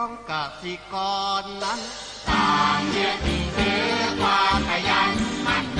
ของกสิกรนั้น ตามเยือกถือความขยันมันหนักหนาคน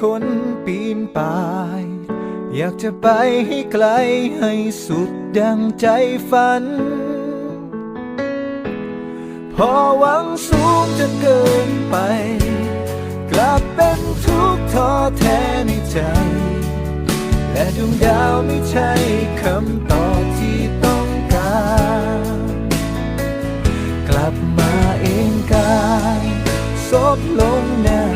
คนปีนป่าย อยากจะไปให้ไกลให้สุดดังใจฝัน พอหวังสูงจนเกินไป กลับเป็นทุกข์ท้อแท้ในใจ และดวงดาวไม่ใช่คำตอบที่ต้องการ กลับมาเองกายซบลงหน้า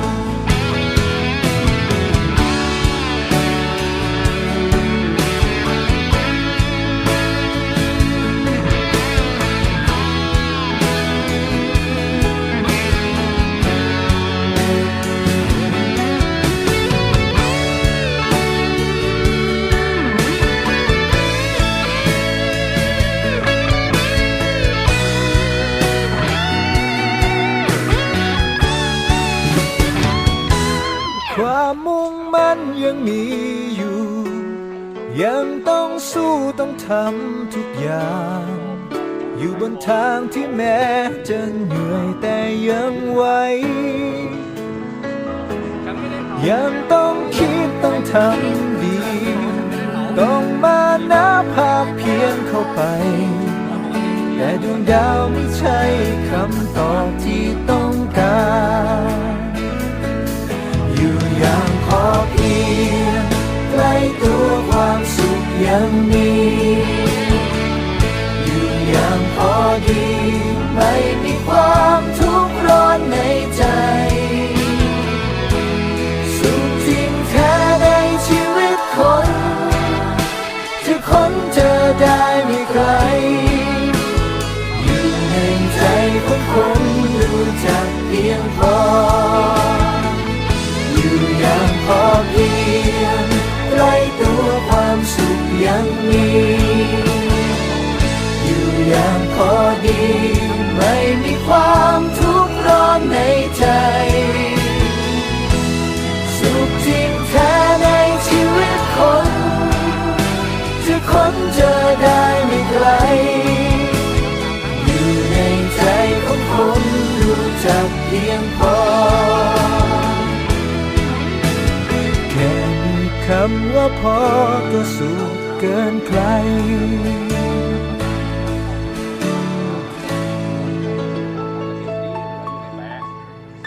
มีอยู่ ยังต้องสู้ต้องทำทุกอย่าง อยู่บนทางที่แม้จะเหนื่อยแต่ยังไหวยังต้องคิดต้องทำดี ต้องมานับภาพเพียงเข้าไป แต่ดวงดาวไม่ใช่คำตอบที่ต้องการ ยังมีอยู่อย่างพอดี ค้นเจอได้ไม่ไกล อยู่ในใจของคนรู้จักเพียงพอ แค่มีคำว่าพอก็สุขเกินใคร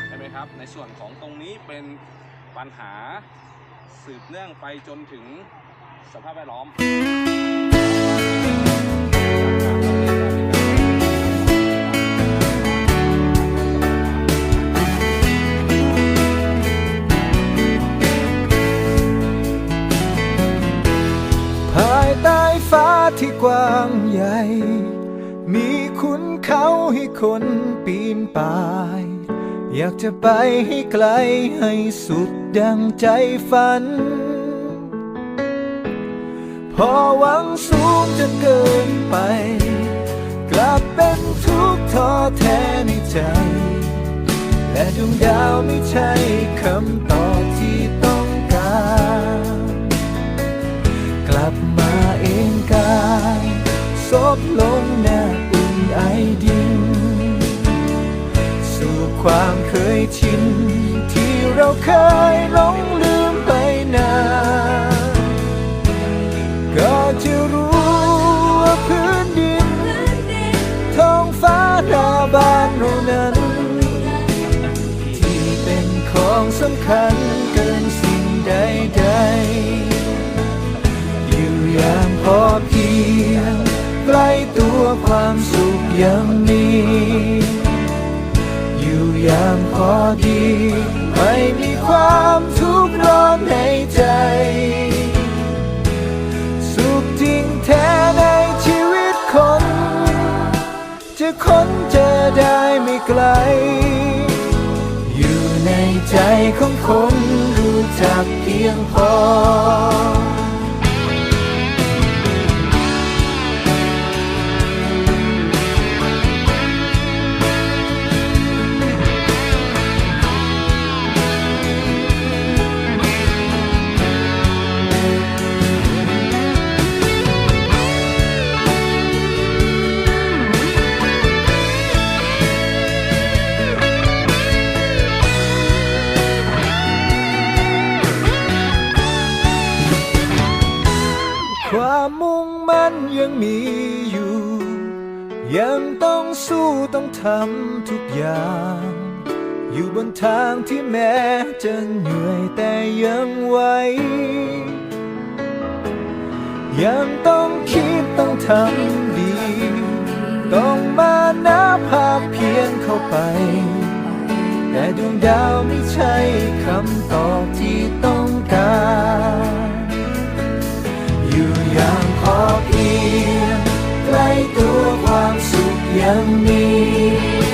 ใช่ไหมครับ ในส่วนของตรงนี้เป็นปัญหาสืบเนื่องไปจนถึง สภาพแวดล้อมภายใต้ฟ้าที่กว้างใหญ่ มีคุณเขาให้คนปีนป่าย อยากจะไปให้ไกลให้สุดดังใจฝัน พอหวังสูงจะเกินไป กลับเป็นทุกข์ท้อแท้ในใจ และดวงดาวไม่ใช่คำตอบที่ต้องการ กลับมาเองกายซบลงหน้าอุ่นไอดิน สู่ความเคยชินที่เราเคยหลง คัญเกินสิ่งใดๆอยู่อย่างพอเพียงใกล้ตัวความสุขยังมีอยู่อย่างพอดี ไม่มีความทุกข์ร้อนในใจ สุขจริงแท้ในชีวิตคน จะค้นเจอได้ไม่ไกล ใจของคนรู้จักเพียงพอ มีอยู่ ยังต้องสู้ต้องทำทุกอย่าง อยู่บนทางที่แม้จะเหนื่อยแต่ยังไหวยังต้องคิดต้องทำดี ต้องมานับภาพเพียนเข้าไป แต่ดวงดาวไม่ใช่คำตอบที่ต้องการ อยู่อย่างพอเพียง สุข